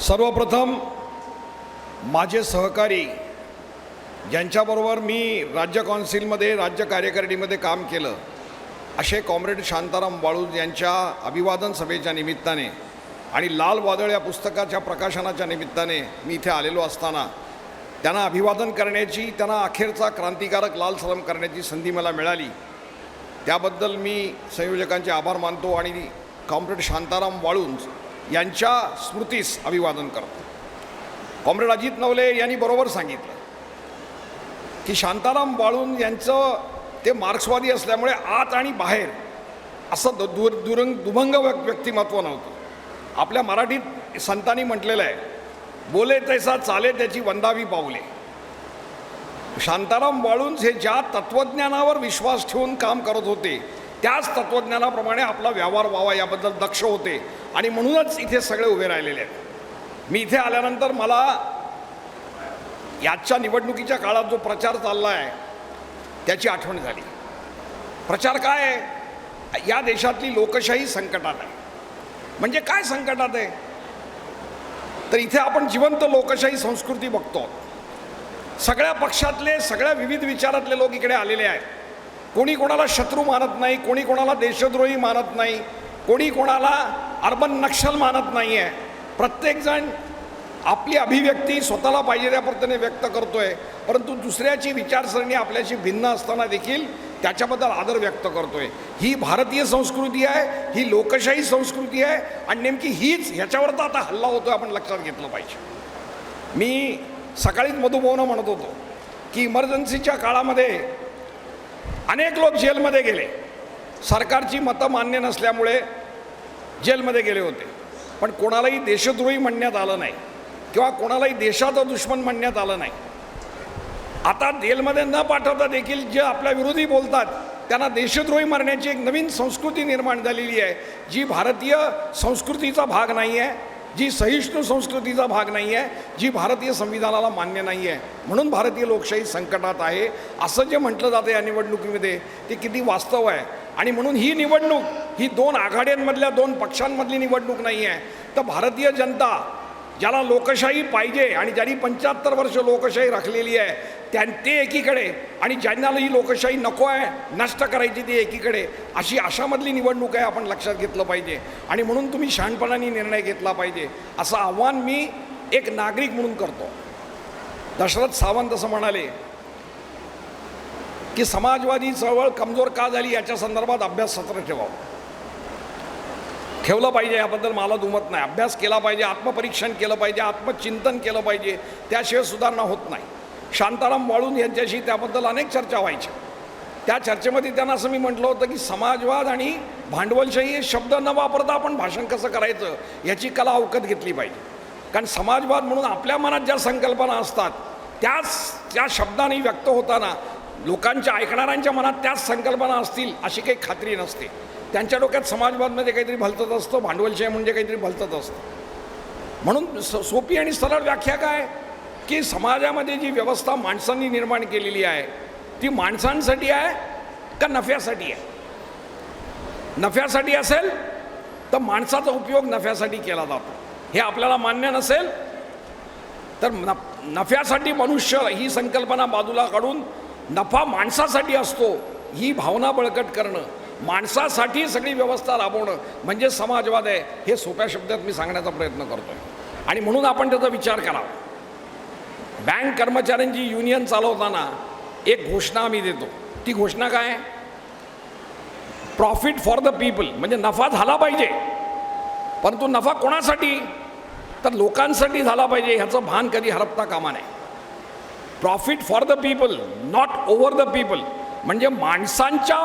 सर्वप्रथम माझे सहकारी ज्यांच्याबरोबर मी राज्य कौन्सिलमध्ये राज्य कार्यकारिणीमध्ये काम केलं असे कॉम्रेड शांताराम बाळूज यांच्या अभिवादन सभेच्या निमित्ताने आणि लाल वादळ या पुस्तकाच्या प्रकाशनाच्या निमित्ताने मी इथे आलेलो असताना त्यांना अभिवादन करण्याची त्यांना अखेरचा क्रांतिकारक लाल सलम करण्याची संधी मला मिळाली. त्याबद्दल मी संयोजकांचे आभार मानतो आणि कॉम्रेड शांताराम वाळूंज यांच्या स्मृतीस अभिवादन करतो. कॉम्रेड अजित नवले यांनी बरोबर सांगितलं की शांताराम बाळून यांचं ते मार्क्सवादी असल्यामुळे आत आणि बाहेर असं द दुर दुरंग दुभंग व्यक्तिमत्व नव्हतं. आपल्या मराठीत संतांनी म्हटलेलं आहे बोले तैसा चाले त्याची वंदावी पावले शांताराम बाळूंज हे ज्या तत्त्वज्ञानावर विश्वास ठेवून काम करत होते त्याच तत्त्वज्ञानाप्रमाणे आपला व्यवहार व्हावा याबद्दल दक्ष होते. आणि म्हणूनच इथे सगळे उभे राहिलेले आहेत. मी इथे आल्यानंतर मला याच्या निवडणुकीच्या काळात जो प्रचार चालला आहे त्याची आठवण झाली. प्रचार काय आहे? या देशातली लोकशाही संकटात आहे. म्हणजे काय संकटात आहे? तर इथे आपण जिवंत लोकशाही संस्कृती बघतो. सगळ्या पक्षातले सगळ्या विविध विचारातले लोक इकडे आलेले आहेत. कोणी कोणाला शत्रू मानत नाही कोणी कोणाला देशद्रोही मानत नाही. कोणी कोणाला अर्बन नक्षल मानत नाही आहे प्रत्येकजण आपली अभिव्यक्ती स्वतःला पाहिजे त्या पद्धतीने व्यक्त करतोय. परंतु दुसऱ्याची विचारसरणी आपल्याशी भिन्न असताना देखील त्याच्याबद्दल आदर व्यक्त करतोय. ही भारतीय संस्कृती आहे ही लोकशाही संस्कृती आहे आणि नेमकी हीच ह्याच्यावर तर आता हल्ला होतोय आपण लक्षात घेतलं पाहिजे. मी सकाळीच मधुभवनं म्हणत होतो की इमर्जन्सीच्या काळामध्ये अनेक लोक जेलमध्ये गेले. सरकारची मतं मान्य नसल्यामुळे जेलमध्ये गेले होते. पण कोणालाही देशद्रोही म्हणण्यात आलं नाही किंवा कोणालाही देशाचा दुश्मन म्हणण्यात आलं नाही. आता जेलमध्ये न पाठवता देखील जे आपल्या विरोधी बोलतात त्यांना देशद्रोही मारण्याची एक नवीन संस्कृती निर्माण झालेली आहे जी भारतीय संस्कृतीचा भाग नाही आहे जी सहिष्णू संस्कृतीचा भाग नाही आहे जी भारतीय संविधानाला मान्य नाही आहे. म्हणून भारतीय लोकशाही संकटात आहे. असं जे म्हटलं जातं या निवडणुकीमध्ये ते किती वास्तव आहे. आणि म्हणून ही निवडणूक ही दोन आघाड्यांमधल्या दोन पक्षांमधली निवडणूक नाही आहे. तर भारतीय जनता ज्याला लोकशाही पाहिजे आणि ज्यांनी पंच्याहत्तर वर्ष लोकशाही राखलेली आहे त्या ते एकीकडे आणि ज्यांना ही लोकशाही नको आहे नष्ट करायची ती एकीकडे अशी अशामधली निवडणूक आहे आपण लक्षात घेतलं पाहिजे. आणि म्हणून तुम्ही शहाणपणाने निर्णय घेतला पाहिजे. असं आव्हान मी एक नागरिक म्हणून करतो. दशरथ सावंत असं म्हणाले की समाजवादी चळवळ कमजोर का झाली याच्या संदर्भात अभ्यास सत्र ठेवावं. ठेवलं पाहिजे याबद्दल मला दुमत नाही. अभ्यास केला पाहिजे आत्मपरीक्षण केलं पाहिजे आत्मचिंतन केलं पाहिजे त्याशिवाय सुधारणा होत नाही. शांताराम वाळून यांच्याशी त्याबद्दल अनेक चर्चा व्हायच्या. त्या चर्चेमध्ये त्यांना असं मी म्हटलं होतं की समाजवाद आणि भांडवलशाही हे शब्द न वापरता आपण भाषण कसं करायचं याची कला अवकत घेतली पाहिजे. कारण समाजवाद म्हणून आपल्या मनात ज्या संकल्पना असतात त्याच त्या शब्दाने व्यक्त होताना लोकांच्या ऐकणाऱ्यांच्या मनात त्याच संकल्पना असतील अशी काही खात्री नसते. त्यांच्या डोक्यात समाजवादमध्ये काहीतरी भलतत असतं भांडवलशाही म्हणजे काहीतरी भलतत असतं. म्हणून स सोपी आणि सरळ व्याख्या काय? की समाजामध्ये जी व्यवस्था माणसांनी निर्माण केलेली आहे ती माणसांसाठी आहे का नफ्यासाठी आहे? नफ्यासाठी असेल तर माणसाचा उपयोग नफ्यासाठी केला जातो. हे आपल्याला मान्य नसेल तर न नफ्यासाठी मनुष्य ही संकल्पना बाजूला काढून नफा माणसासाठी असतो. ही भावना बळकट करणं माणसासाठी सगळी व्यवस्था राबवणं म्हणजे समाजवाद आहे हे सोप्या शब्दात मी सांगण्याचा प्रयत्न करतो आहे आणि म्हणून आपण त्याचा विचार करावा. बँक कर्मचाऱ्यांची युनियन चालवताना एक घोषणा आम्ही देतो. ती घोषणा काय? प्रॉफिट फॉर द पीपल म्हणजे नफा झाला पाहिजे. परंतु नफा कोणासाठी? तर लोकांसाठी झाला पाहिजे ह्याचं भान कधी हरपता कामा नये. Profit for the people not over the people म्हणजे माणसांच्या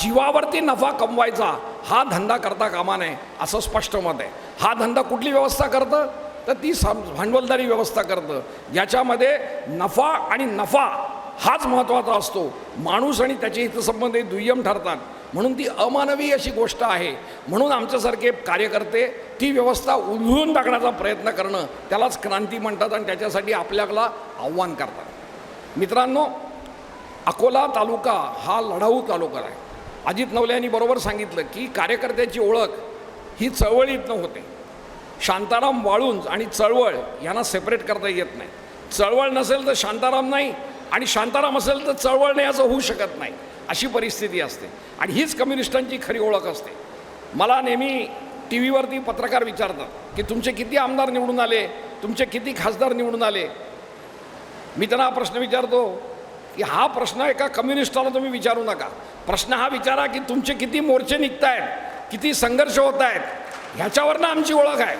जीवावरती नफा कमवायचा हा धंदा करता कामा नये असं स्पष्ट मत आहे. हा धंदा कुठली व्यवस्था करतं? तर ती सम भांडवलदारी व्यवस्था करतं. ज्याच्यामध्ये नफा आणि नफा हाच महत्त्वाचा असतो. माणूस आणि त्याचे हितसंबंध हे दुय्यम ठरतात. म्हणून ती अमानवी अशी गोष्ट आहे. म्हणून आमच्यासारखे कार्यकर्ते ती व्यवस्था उधळून टाकण्याचा प्रयत्न करणं त्यालाच क्रांती म्हणतात आणि त्याच्यासाठी आपल्याला आव्हान करतात. मित्रांनो अकोला तालुका हा लढाऊ तालुका आहे. अजित नवले यांनी बरोबर सांगितलं की कार्यकर्त्याची ओळख ही चळवळीतनं होते. शांताराम वाळूंज आणि चळवळ यांना सेपरेट करता येत नाही. चळवळ नसेल तर शांताराम नाही आणि शांताराम असेल तर चळवळ नाही असं होऊ शकत नाही. अशी परिस्थिती असते. आणि हीच कम्युनिस्टांची खरी ओळख असते. मला नेहमी टी व्हीवरती पत्रकार विचारतात की तुमचे किती आमदार निवडून आले? तुमचे किती खासदार निवडून आले? मी त्यांना हा प्रश्न विचारतो की हा प्रश्न एका कम्युनिस्टाला तुम्ही विचारू नका. प्रश्न हा विचारा की तुमचे किती मोर्चे निघत आहेत किती संघर्ष होत आहेत ह्याच्यावरनं आमची ओळख आहे.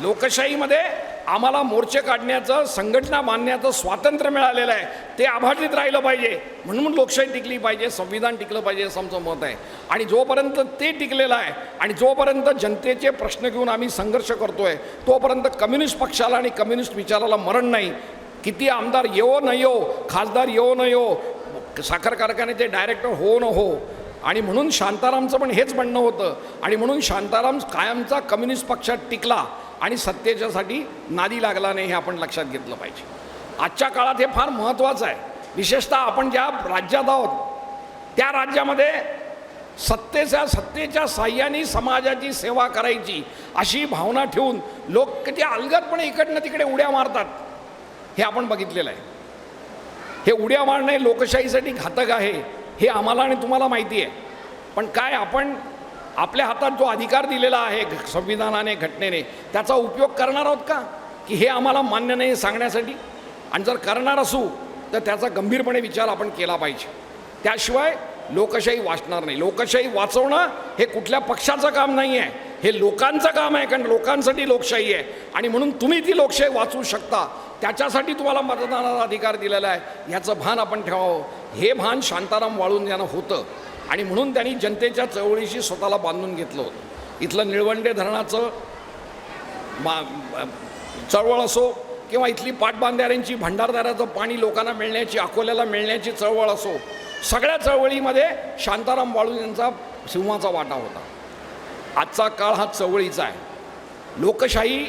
लोकशाहीमध्ये आम्हाला मोर्चे काढण्याचं संघटना मानण्याचं स्वातंत्र्य मिळालेलं आहे. ते आभाळीत राहिलं पाहिजे. म्हणून लोकशाही टिकली पाहिजे संविधान टिकलं पाहिजे असं आमचं मत आहे. आणि जोपर्यंत ते टिकलेलं आहे आणि जोपर्यंत जनतेचे प्रश्न घेऊन आम्ही संघर्ष करतोय तोपर्यंत कम्युनिस्ट पक्षाला आणि कम्युनिस्ट विचाराला मरण नाही. किती आमदार येवो न येवो खासदार येवो न येवो साखर कारखान्याचे डायरेक्टर हो न हो. आणि म्हणून शांतारामचं पण हेच म्हणणं होतं. आणि म्हणून शांताराम कायमचा कम्युनिस्ट पक्षात टिकला. आणि सत्तेच्यासाठी नादी लागला नाही हे आपण लक्षात घेतलं पाहिजे. आजच्या काळात हे फार महत्त्वाचं आहे. विशेषतः आपण ज्या राज्यात आहोत त्या राज्यामध्ये सत्तेच्या सत्तेच्या साह्याने समाजाची सेवा करायची अशी भावना ठेवून लोक किती अलगदपणे इकडनं तिकडे उड्या मारतात हे आपण बघितलेलं आहे. हे उड्या मारणे लोकशाहीसाठी घातक आहे हे आम्हाला आणि तुम्हाला माहिती आहे. पण काय आपण आपल्या हातात जो अधिकार दिलेला आहे घ- संविधानाने घटनेने त्याचा उपयोग करणार आहोत का? की हे आम्हाला मान्य नाही सांगण्यासाठी? आणि जर करणार असू तर त्याचा गंभीरपणे विचार आपण केला पाहिजे. त्याशिवाय लोकशाही वाचणार नाही. लोकशाही वाचवणं हे कुठल्या पक्षाचं काम नाही आहे. हे लोकांचं काम आहे कारण लोकांसाठी लोकशाही आहे. आणि म्हणून तुम्ही ती लोकशाही वाचवू शकता. त्याच्यासाठी तुम्हाला मतदानाचा अधिकार दिलेला आहे. ह्याचं भान आपण ठेवावं. हे भान शांताराम वाळून यांना होतं. आणि म्हणून त्यांनी जनतेच्या चळवळीशी स्वतःला बांधून घेतलं होतं. इथलं निळवंडे धरणाचं मा चळवळ असो किंवा इथली पाटबांधाऱ्यांची भंडारदाराचं पाणी लोकांना मिळण्याची अकोल्याला मिळण्याची चळवळ असो सगळ्या चळवळीमध्ये शांताराम बाळू यांचा सिंहाचा वाटा होता. आजचा काळ हा चळवळीचा आहे. लोकशाही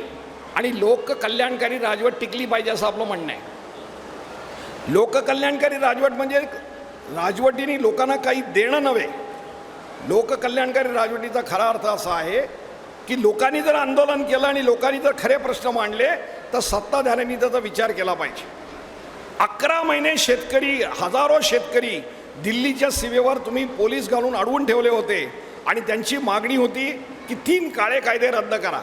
आणि लोककल्याणकारी राजवट टिकली पाहिजे असं आपलं म्हणणं आहे. लोककल्याणकारी राजवट म्हणजे राजवटीने लोकांना काही देणं नव्हे. लोककल्याणकारी राजवटीचा खरा अर्थ असा आहे की लोकांनी जर आंदोलन केलं आणि लोकांनी जर खरे प्रश्न मांडले तर सत्ताधाऱ्यांनी त्याचा विचार केला पाहिजे. अकरा महिने शेतकरी हजारो शेतकरी दिल्लीच्या सीमेवर तुम्ही पोलीस घालून अडवून ठेवले होते आणि त्यांची मागणी होती की तीन काळे कायदे रद्द करा.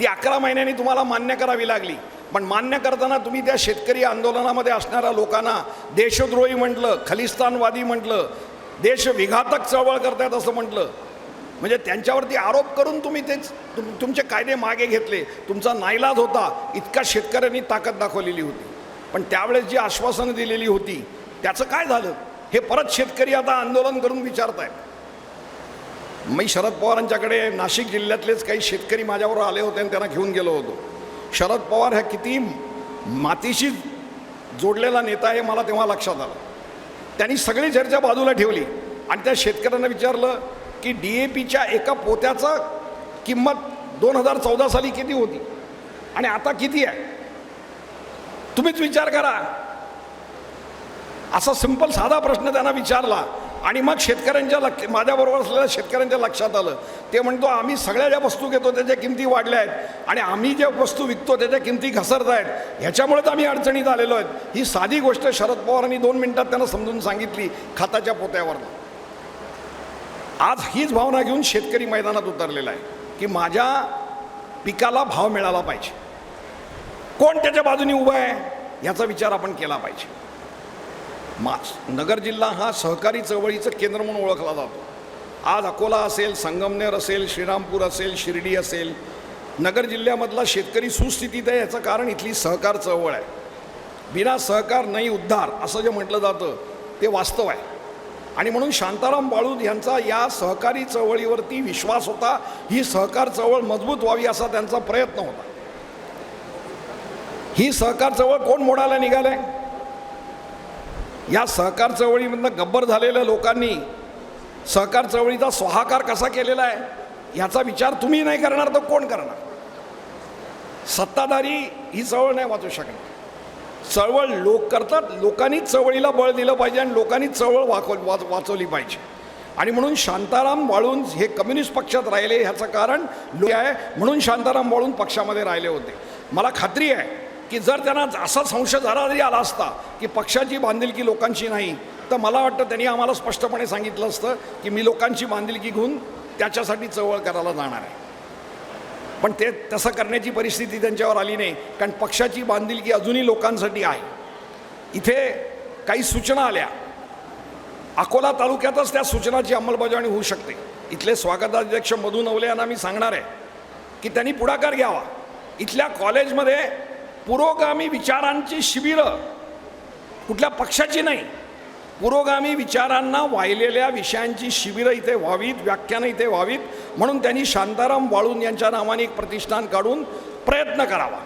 ती अकरा महिन्यांनी तुम्हाला मान्य करावी लागली. पण मान्य करताना तुम्ही त्या शेतकरी आंदोलनामध्ये असणाऱ्या लोकांना देशद्रोही म्हटलं खलिस्तानवादी म्हटलं देशविघातक चळवळ करतायत असं म्हटलं. म्हणजे त्यांच्यावरती आरोप करून तुम्ही तेच तुम तुमचे कायदे मागे घेतले. तुमचा नाईलाज होता. इतका शेतकऱ्यांनी ताकद दाखवलेली होती. पण त्यावेळेस जी आश्वासनं दिलेली होती त्याचं काय झालं? हे परत शेतकरी आता आंदोलन करून विचारत आहेत मी शरद पवारांच्याकडे नाशिक जिल्ह्यातलेच काही शेतकरी माझ्याबरोबर आले होते आणि त्यांना घेऊन गेलो होतो. शरद पवार ह्या किती मातीशी जोडलेला नेता आहे मला तेव्हा लक्षात आलं. त्यांनी सगळी चर्चा बाजूला ठेवली आणि त्या शेतकऱ्यांना विचारलं की डी ए पीच्या एका पोत्याचा किंमत दोन हजार चौदा साली किती होती? आणि आता किती आहे? तुम्हीच विचार करा. असा सिंपल साधा प्रश्न त्यांना विचारला आणि मग शेतकऱ्यांच्या लक्ष माझ्याबरोबर असलेल्या शेतकऱ्यांच्या लक्षात आलं. ते म्हणतो आम्ही सगळ्या ज्या वस्तू घेतो त्याच्या किमती वाढल्या आहेत. आणि आम्ही ज्या वस्तू विकतो त्याच्या किमती घसरत आहेत. ह्याच्यामुळेच आम्ही अडचणीत आलेलो आहेत. ही साधी गोष्ट शरद पवारांनी दोन मिनिटात त्यांना समजून सांगितली खाताच्या पोत्यावर आज हीच भावना घेऊन शेतकरी मैदानात उतरलेला आहे की माझ्या पिकाला भाव मिळाला पाहिजे. कोण त्याच्या बाजूने उभं आहे याचा विचार आपण केला पाहिजे. मा नगर जिल्हा हा सहकारी चळवळीचं केंद्र म्हणून ओळखला जातो. आज अकोला असेल संगमनेर असेल श्रीरामपूर असेल शिर्डी असेल नगर जिल्ह्यामधला शेतकरी सुस्थितीत आहे याचं कारण इथली सहकार चळवळ आहे. बिना सहकार नाही उद्धार असं जे म्हटलं जातं ते वास्तव आहे. आणि म्हणून शांताराम बाळूद यांचा या सहकारी चळवळीवरती विश्वास होता ही सहकार चळवळ मजबूत व्हावी असा त्यांचा प्रयत्न होता. ही सहकार चळवळ कोण मोडायला निघाले या सहकार चळवळीमधनं गब्बर झालेल्या लोकांनी सहकार चळवळीचा स्वाहाकार कसा केलेला आहे ह्याचा विचार तुम्ही नाही करणार तर कोण करणार? सत्ताधारी ही चळवळ नाही वाचू शकणार. चळवळ लोक करतात लोकांनीच चळवळीला बळ दिलं पाहिजे आणि लोकांनीच चळवळ वाकव वाच वाचवली पाहिजे. आणि म्हणून शांताराम वाळून हे कम्युनिस्ट पक्षात राहिले ह्याचं कारण लो आहे म्हणून शांताराम वाळून पक्षामध्ये राहिले होते. मला खात्री आहे की जर त्यांना असा संशय झाला जरी आला असता की पक्षाची बांधिलकी लोकांची नाही तर मला वाटतं त्यांनी आम्हाला स्पष्टपणे सांगितलं असतं की मी लोकांची बांधिलकी घेऊन त्याच्यासाठी चळवळ करायला जाणार आहे. पण ते तसं करण्याची परिस्थिती त्यांच्यावर आली नाही कारण पक्षाची बांधिलकी अजूनही लोकांसाठी आहे. इथे काही सूचना आल्या. अकोला तालुक्यातच त्या सूचनाची अंमलबजावणी होऊ शकते. इथले स्वागताध्यक्ष मधू नवले यांना मी सांगणार आहे की त्यांनी पुढाकार घ्यावा. इथल्या कॉलेजमध्ये पुरोगामी विचारांची शिबिरं कुठल्या पक्षाची नाही. पुरोगामी विचारांना वाहिलेल्या विषयांची शिबिरं इथे व्हावीत व्याख्यानं इथे व्हावीत. म्हणून त्यांनी शांताराम वाळून यांच्या नावाने एक प्रतिष्ठान काढून प्रयत्न करावा.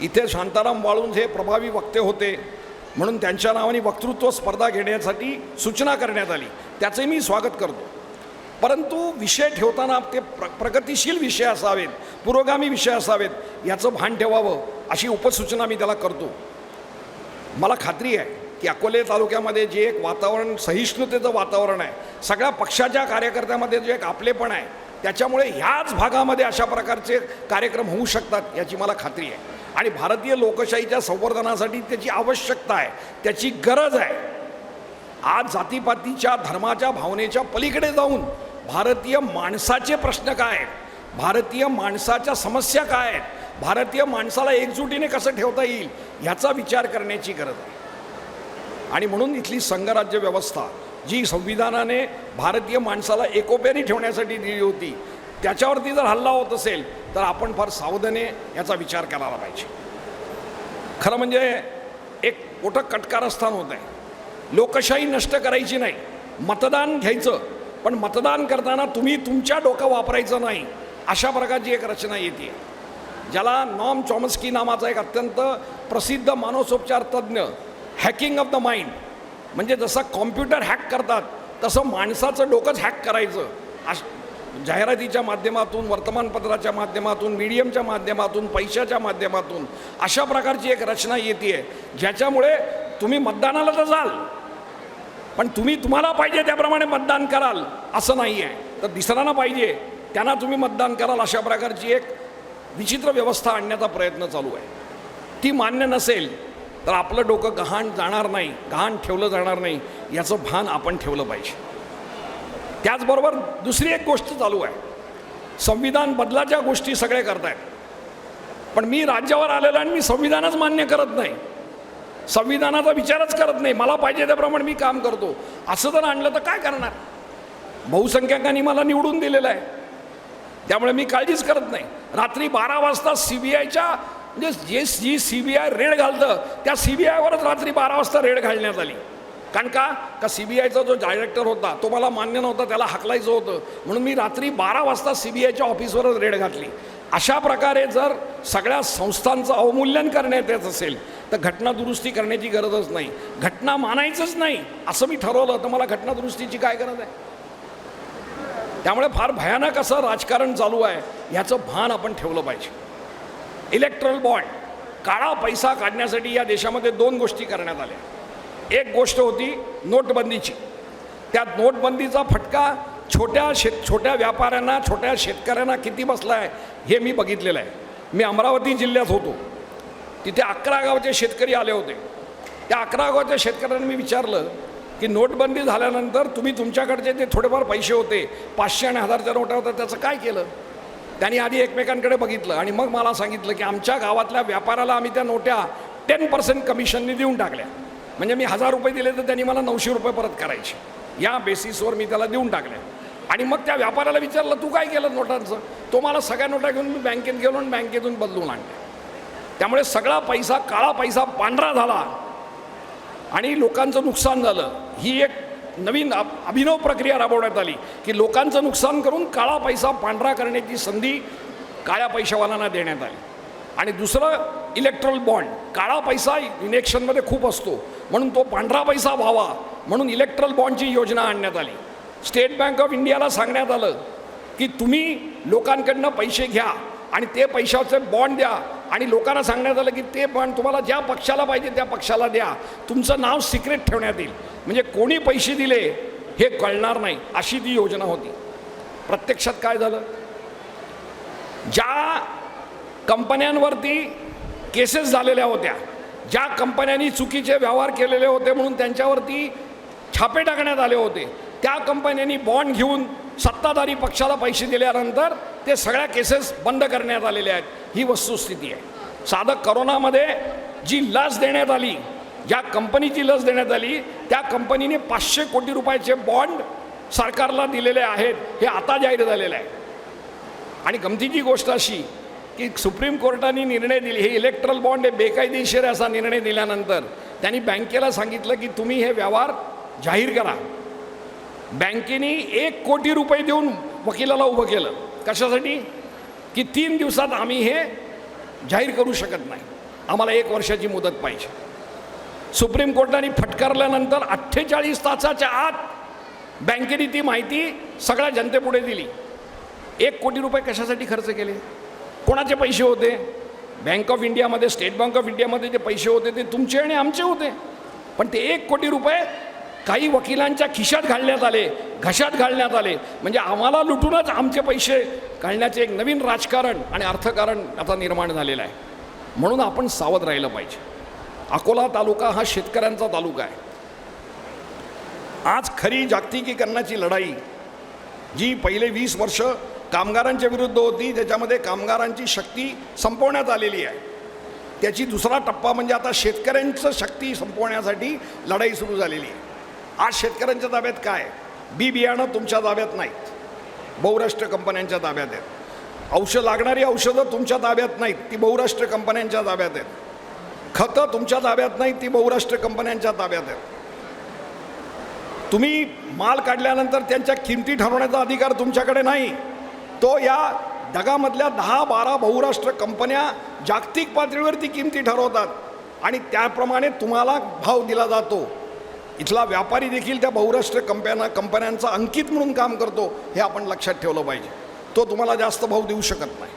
इथे शांताराम वाळून हे प्रभावी वक्ते होते. म्हणून त्यांच्या नावाने वक्तृत्व स्पर्धा घेण्यासाठी सूचना करण्यात आली. त्याचे मी स्वागत करतो. परंतु विषय ठेवताना ते प्र प्रगतिशील विषय असावेत पुरोगामी विषय असावेत याचं भान ठेवावं. अशी उपसूचना मी त्याला करतो. मला खात्री आहे की अकोले तालुक्यामध्ये जे एक वातावरण सहिष्णुतेचं वातावरण आहे सगळ्या पक्षाच्या कार्यकर्त्यामध्ये जे एक आपलेपण आहे त्याच्यामुळे ह्याच भागामध्ये अशा प्रकारचे कार्यक्रम होऊ शकतात याची मला खात्री आहे. आणि भारतीय लोकशाहीच्या संवर्धनासाठी त्याची आवश्यकता आहे त्याची गरज आहे. आज जातीपातीच्या धर्माच्या भावनेच्या पलीकडे जाऊन भारतीय माणसाचे प्रश्न काय आहेत? भारतीय माणसाच्या समस्या काय आहेत? भारतीय माणसाला एकजुटीने कसं ठेवता येईल ह्याचा विचार करण्याची गरज आहे. आणि म्हणून इथली संघराज्य व्यवस्था जी संविधानाने भारतीय माणसाला एकोप्याने ठेवण्यासाठी दिली होती त्याच्यावरती जर हल्ला होत असेल तर आपण फार सावधाने याचा विचार करायला पाहिजे. खरं म्हणजे एक मोठं कटकारस्थान होत आहे. लोकशाही नष्ट करायची नाही मतदान घ्यायचं पण मतदान करताना तुम्ही तुमच्या डोकं वापरायचं नाही अशा प्रकारची एक रचना येते. ज्याला नॉम चॉमस्की नावाचा एक अत्यंत प्रसिद्ध मानसोपचार तज्ज्ञ हॅकिंग ऑफ द माइंड म्हणजे जसं कॉम्प्युटर हॅक करतात तसं माणसाचं डोकंच हॅक करायचं. अश जाहिरातीच्या माध्यमातून वर्तमानपत्राच्या माध्यमातून मीडियमच्या माध्यमातून पैशाच्या माध्यमातून अशा प्रकारची एक रचना येते आहे ज्याच्यामुळे तुम्ही मतदानाला तर जाल पण तुम्ही तुम्हाला पाहिजे त्याप्रमाणे मतदान कराल असं नाही आहे तर दिसरांना पाहिजे त्यांना तुम्ही मतदान कराल अशा प्रकारची एक विचित्र व्यवस्था आणण्याचा प्रयत्न चालू आहे. ती मान्य नसेल तर आपलं डोकं गहाण जाणार नाही गहाण ठेवलं जाणार नाही याचं भान आपण ठेवलं पाहिजे. त्याचबरोबर दुसरी एक गोष्ट चालू आहे. संविधान बदलाच्या गोष्टी सगळे करतायत. पण मी राज्यावर आलेलो आणि मी संविधानच मान्य करत नाही. संविधानाचा विचारच करत नाही. मला पाहिजे त्याप्रमाणे मी काम करतो. असं जर आणलं तर काय करणार? बहुसंख्याकांनी मला निवडून दिलेलं आहे. त्यामुळे मी काळजीच करत नाही. रात्री बारा वाजता सी बी आयच्या म्हणजे जे जी सी बी आय रेड घालतं त्या सी बी आयवरच रात्री बारा वाजता रेड घालण्यात आली. कारण का? का सी बी आयचा जो डायरेक्टर होता तो मला मान्य नव्हता त्याला हाकलायचं होतं. म्हणून मी रात्री बारा वाजता सी बी आयच्या ऑफिसवरच रेड घातली. अशा प्रकारे जर सगळ्या संस्थांचं अवमूल्यन करण्यात येत असेल तर घटना दुरुस्ती करण्याची गरजच नाही. घटना मानायचंच नाही असं मी ठरवलं. तर मला घटना दुरुस्तीची काय गरज आहे? त्यामुळे फार भयानक असं राजकारण चालू आहे. ह्याचं भान आपण ठेवलं पाहिजे. इलेक्ट्रल बॉन्ड काळा पैसा काढण्यासाठी या देशामध्ये दोन गोष्टी करण्यात आल्या. एक गोष्ट होती नोटबंदीची. त्या नोटबंदीचा फटका छोट्या शेत छोट्या व्यापाऱ्यांना छोट्या शेतकऱ्यांना किती बसला आहे हे मी बघितलेलं आहे. मी अमरावती जिल्ह्यात होतो. तिथे अकरा गावचे शेतकरी आले होते. त्या अकरा गावच्या शेतकऱ्यांनी मी विचारलं की नोटबंदी झाल्यानंतर तुम्ही तुमच्याकडचे जे थोडेफार पैसे होते. पाचशे आणि हजारच्या नोटा होत्या त्याचं काय केलं? त्यांनी आधी एकमेकांकडे बघितलं आणि मग मला सांगितलं की आमच्या गावातल्या व्यापाराला आम्ही त्या नोट्या टेन पर्सेंट कमिशननी देऊन टाकल्या. म्हणजे मी हजार रुपये दिले तर त्यांनी मला नऊशे रुपये परत करायचे. या बेसिसवर मी त्याला देऊन टाकल्या. आणि मग त्या व्यापाऱ्याला विचारलं तू काय केलं नोटांचं? तो मला सगळ्या नोटा घेऊन मी बँकेत गेलो आणि बँकेतून बदलून आणल्या. त्यामुळे सगळा पैसा काळा पैसा पांढरा झाला. आणि लोकांचं नुकसान झालं. ही एक नवीन अभिनव प्रक्रिया राबवण्यात आली की लोकांचं नुकसान करून काळा पैसा पांढरा करण्याची संधी काळ्या पैशावाल्यांना देण्यात आली. आणि दुसरं इलेक्ट्रल बॉन्ड काळा पैसा इलेक्शनमध्ये खूप असतो. म्हणून तो पांढरा पैसा व्हावा म्हणून इलेक्ट्रल बॉन्डची योजना आणण्यात आली. स्टेट बँक ऑफ इंडियाला सांगण्यात आलं की तुम्ही लोकांकडनं पैसे घ्या. आणि ते पैशाचं बॉन्ड द्या. आणि लोकांना सांगण्यात आलं की ते बॉन्ड तुम्हाला ज्या पक्षाला पाहिजे त्या पक्षाला द्या. तुमचं नाव सिक्रेट ठेवण्यात येईल. म्हणजे कोणी पैसे दिले हे कळणार नाही. अशी ती योजना होती. प्रत्यक्षात काय झालं? ज्या कंपन्यांवरती केसेस झालेल्या होत्या ज्या कंपन्यांनी चुकीचे व्यवहार केलेले होते म्हणून त्यांच्यावरती छापे टाकण्यात आले होते त्या कंपन्यांनी बॉन्ड घेऊन सत्ताधारी पक्षाला पैसे दिल्यानंतर ते सगळ्या केसेस बंद करण्यात आलेल्या आहेत. ही वस्तुस्थिती आहे. साधं करोनामध्ये जी लस देण्यात आली ज्या कंपनीची लस देण्यात आली त्या कंपनीने पाचशे कोटी रुपयाचे बॉन्ड सरकारला दिलेले आहेत. हे आता जाहीर झालेलं आहे. आणि गमतीची गोष्ट अशी की सुप्रीम कोर्टाने निर्णय दिले. हे इलेक्ट्रल बॉन्ड हे बेकायदेशीर असा निर्णय दिल्यानंतर त्यांनी बँकेला सांगितलं की तुम्ही हे व्यवहार जाहीर करा. बँकेने एक कोटी रुपये देऊन वकिलाला उभं केलं. कशासाठी? की तीन दिवसात आम्ही हे जाहीर करू शकत नाही. आम्हाला एक वर्षाची मुदत पाहिजे. सुप्रीम कोर्टाने फटकारल्यानंतर अठ्ठेचाळीस तासाच्या आत बँकेने ती माहिती सगळ्या जनतेपुढे दिली. एक कोटी रुपये कशासाठी खर्च केले? कोणाचे पैसे होते? बँक ऑफ इंडियामध्ये स्टेट बँक ऑफ इंडियामध्ये जे पैसे होते ते तुमचे आणि आमचे होते. पण ते एक कोटी रुपये काही वकिलांच्या खिशात घालण्यात आले घशात घालण्यात आले. म्हणजे आम्हाला लुटूनच आमचे पैसे घालण्याचे एक नवीन राजकारण आणि अर्थकारण आता निर्माण झालेलं आहे. म्हणून आपण सावध राहिलं पाहिजे. अकोला तालुका हा शेतकऱ्यांचा तालुका आहे. आज खरी जागतिकीकरणाची लढाई जी पहिले वीस वर्ष कामगारांच्या विरुद्ध होती त्याच्यामध्ये कामगारांची शक्ती संपवण्यात आलेली आहे. त्याची दुसरा टप्पा म्हणजे आता शेतकऱ्यांचं शक्ती संपवण्यासाठी लढाई सुरू झालेली आहे. आज शेतकऱ्यांच्या ताब्यात काय बी बियाणं तुमच्या ताब्यात नाहीत. बहुराष्ट्र कंपन्यांच्या ताब्यात आहेत. औषध लागणारी औषधं तुमच्या ताब्यात नाहीत ती बहुराष्ट्र कंपन्यांच्या ताब्यात आहेत. खतं तुमच्या ताब्यात नाहीत ती बहुराष्ट्र कंपन्यांच्या ताब्यात आहेत. तुम्ही माल काढल्यानंतर त्यांच्या किमती ठरवण्याचा अधिकार तुमच्याकडे नाही. तो या जगामधल्या दहा बारा बहुराष्ट्र कंपन्या जागतिक पातळीवरती किमती ठरवतात आणि त्याप्रमाणे तुम्हाला भाव दिला जातो. इथला व्यापारी देखील त्या बहुराष्ट्रीय कंपन्या कंपन्यांचा अंकित म्हणून काम करतो हे आपण लक्षात ठेवलं पाहिजे. तो तुम्हाला जास्त भाव देऊ शकत नाही.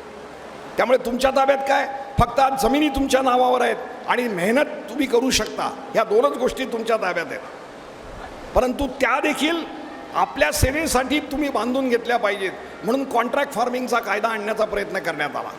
त्यामुळे तुमच्या ताब्यात काय? फक्त आज जमिनी तुमच्या नावावर आहेत आणि मेहनत तुम्ही करू शकता. ह्या दोनच गोष्टी तुमच्या ताब्यात आहेत. परंतु त्या देखील आपल्या सेवेसाठी तुम्ही बांधून घेतल्या पाहिजेत. म्हणून कॉन्ट्रॅक्ट फार्मिंगचा कायदा आणण्याचा प्रयत्न करण्यात आला.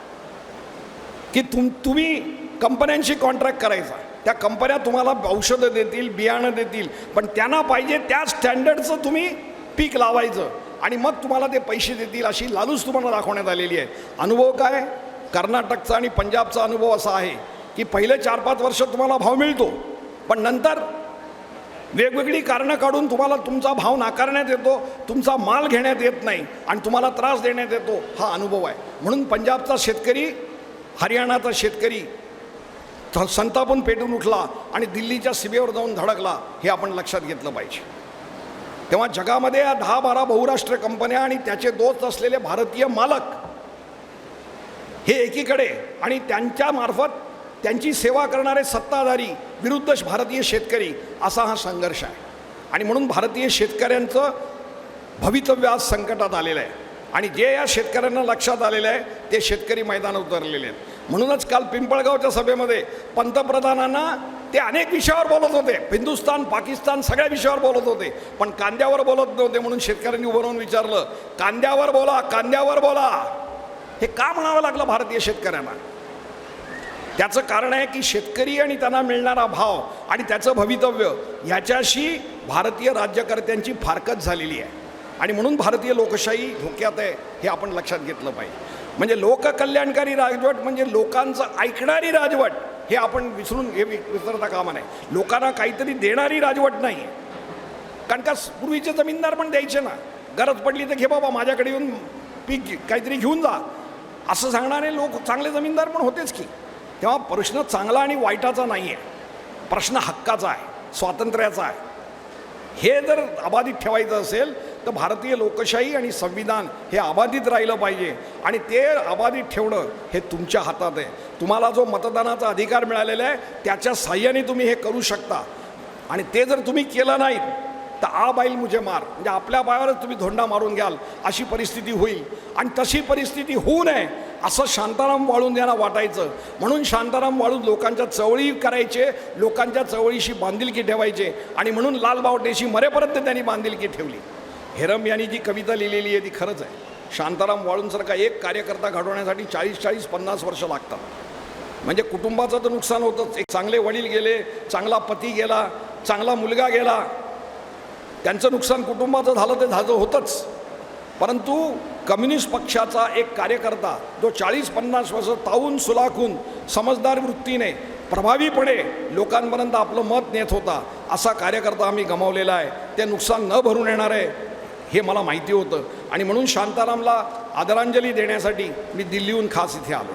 की तुम तुम्ही कंपन्यांशी कॉन्ट्रॅक्ट करायचा. त्या कंपन्या तुम्हाला औषधं देतील बियाणं देतील पण त्यांना पाहिजे त्या स्टँडर्डचं तुम्ही पीक लावायचं. आणि मग तुम्हाला ते पैसे देतील अशी लालूच तुम्हाला दाखवण्यात आलेली आहे. अनुभव काय? कर्नाटकचा आणि पंजाबचा अनुभव असा आहे की पहिले चार पाच वर्ष तुम्हाला भाव मिळतो पण नंतर वेगवेगळी कारणं काढून तुम्हाला तुमचा भाव नाकारण्यात येतो तुमचा माल घेण्यात येत नाही आणि तुम्हाला त्रास देण्यात येतो हा अनुभव आहे. म्हणून पंजाबचा शेतकरी हरियाणाचा शेतकरी संतापून पेटून उठला आणि दिल्लीच्या सीमेवर जाऊन धडकला हे आपण लक्षात घेतलं पाहिजे. तेव्हा जगामध्ये या दहा बारा बहुराष्ट्रीय कंपन्या आणि त्याचे दोस्त असलेले भारतीय मालक हे एकीकडे आणि त्यांच्यामार्फत त्यांची सेवा करणारे सत्ताधारी विरुद्ध भारतीय शेतकरी असा हा संघर्ष आहे. आणि म्हणून भारतीय शेतकऱ्यांचं भवितव्य आज संकटात आलेलं आहे. आणि जे या शेतकऱ्यांना लक्षात आलेलं आहे ते शेतकरी मैदानात उतरलेले आहेत. म्हणूनच काल पिंपळगावच्या सभेमध्ये पंतप्रधानांना ते अनेक विषयावर बोलत होते. हिंदुस्तान पाकिस्तान सगळ्या विषयावर बोलत होते. पण कांद्यावर बोलत नव्हते म्हणून शेतकऱ्यांनी उभं राहून विचारलं कांद्यावर बोला कांद्यावर बोला. हे का म्हणावं लागलं भारतीय शेतकऱ्यांना? त्याचं कारण आहे की शेतकरी आणि त्यांना मिळणारा भाव आणि त्याचं भवितव्य ह्याच्याशी भारतीय राज्यकर्त्यांची फारकत झालेली आहे. आणि म्हणून भारतीय लोकशाही धोक्यात आहे हे आपण लक्षात घेतलं पाहिजे. म्हणजे लोककल्याणकारी राजवट म्हणजे लोकांचं ऐकणारी राजवट हे आपण विसरून हे विसरता कामा नाही लोकांना काहीतरी देणारी राजवट नाही आहे कारण का पूर्वीचे जमीनदार पण द्यायचे ना. गरज पडली तर घे बाबा माझ्याकडे येऊन पीक घे- काहीतरी घेऊन जा. असं सांगणारे लोक चांगले जमीनदार पण होतेच की. तेव्हा प्रश्न चांगला आणि वाईटाचा नाही आहे प्रश्न हक्काचा आहे स्वातंत्र्याचा आहे. हे जर अबाधित ठेवायचं असेल तर भारतीय लोकशाही आणि संविधान हे अबाधित राहिलं पाहिजे. आणि ते अबाधित ठेवणं हे तुमच्या हातात आहे. तुम्हाला जो मतदानाचा अधिकार मिळालेला आहे त्याच्या साह्याने तुम्ही हे करू शकता. आणि ते जर तुम्ही केलं नाहीत तर आ बाईल मुझे मार. म्हणजे आपल्या पायावरच तुम्ही धोंडा मारून घ्याल अशी परिस्थिती होईल. आणि तशी परिस्थिती होऊ नये असं शांताराम वाळून यांना वाटायचं. म्हणून शांताराम वाळून लोकांच्या चवळी करायचे लोकांच्या चवळीशी बांधिलकी ठेवायचे. आणि म्हणून लालबावटेशी मरेपर्यंत त्यांनी बांधिलकी ठेवली. हेरम यांनी जी कविता लिहिलेली आहे ती खरंच आहे. शांताराम वाळूंसारखा एक कार्यकर्ता घडवण्यासाठी चाळीस चाळीस पन्नास वर्ष लागतात. म्हणजे कुटुंबाचं तर नुकसान होतंच. एक चांगले वडील गेले चांगला पती गेला चांगला मुलगा गेला. त्यांचं नुकसान कुटुंबाचं झालं ते झालं होतंच. परंतु कम्युनिस्ट पक्षाचा एक कार्यकर्ता जो चाळीस पन्नास वर्ष तावून सुलाखून समजदार वृत्तीने प्रभावीपणे लोकांपर्यंत आपलं मत नेत होता असा कार्यकर्ता आम्ही गमावलेला आहे. ते नुकसान न भरून येणार आहे. हे मला माहिती होतं. आणि म्हणून शांतारामला आदरांजली देण्यासाठी मी दिल्लीहून खास इथे आलो.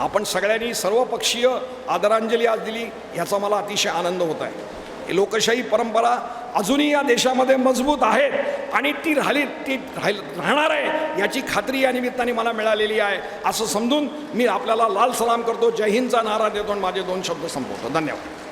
आपण सगळ्यांनी सर्वपक्षीय आदरांजली आज दिली ह्याचा मला अतिशय आनंद होत आहे. लोकशाही परंपरा अजूनही या देशामध्ये मजबूत आहेत आणि ती राहिली ती राहील राहणार आहे याची खात्री या निमित्ताने मला मिळालेली आहे. असं समजून मी आपल्याला लाल सलाम करतो जय हिंदचा नारा देतो आणि माझे दोन शब्द संपवतो. धन्यवाद.